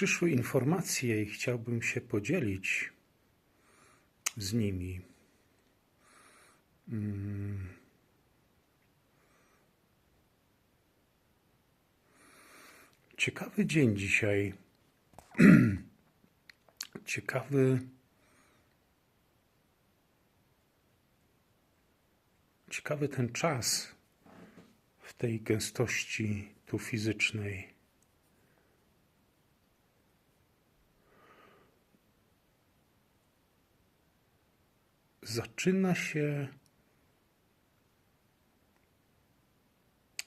Przyszły informacje i chciałbym się podzielić z nimi. Mm. Ciekawy dzień dzisiaj. Ciekawy. Ciekawy ten czas w tej gęstości tu fizycznej. Zaczyna się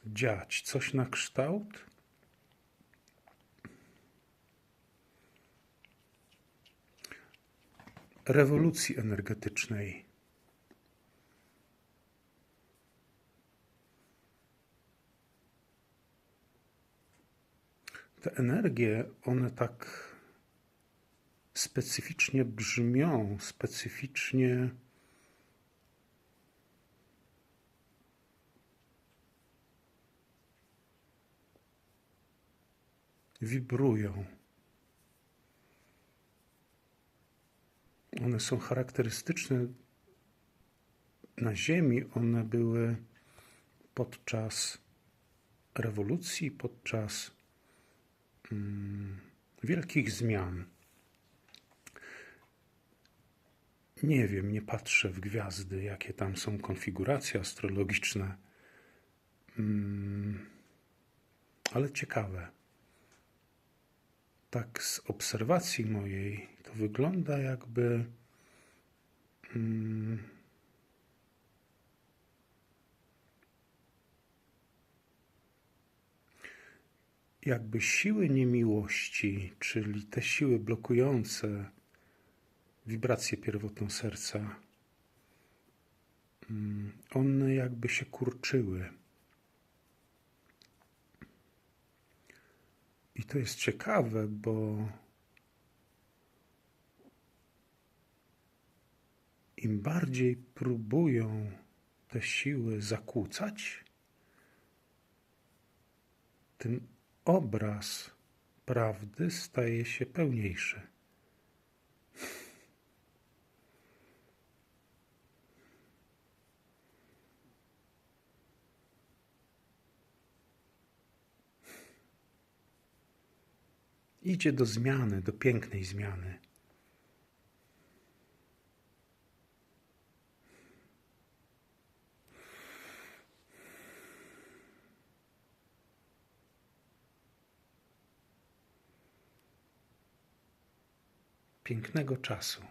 dziać coś na kształt rewolucji energetycznej. Te energie, one tak specyficznie brzmią, specyficznie wibrują. One są charakterystyczne na Ziemi. One były podczas rewolucji, podczas mm, wielkich zmian. Nie wiem, nie patrzę w gwiazdy, jakie tam są konfiguracje astrologiczne, mm, ale ciekawe. Tak z obserwacji mojej to wygląda jakby mm, jakby siły niemiłości, czyli te siły blokujące wibrację pierwotną serca, mm, one jakby się kurczyły. I to jest ciekawe, bo im bardziej próbują te siły zakłócać, tym obraz prawdy staje się pełniejszy. Idzie do zmiany, do pięknej zmiany. Pięknego czasu.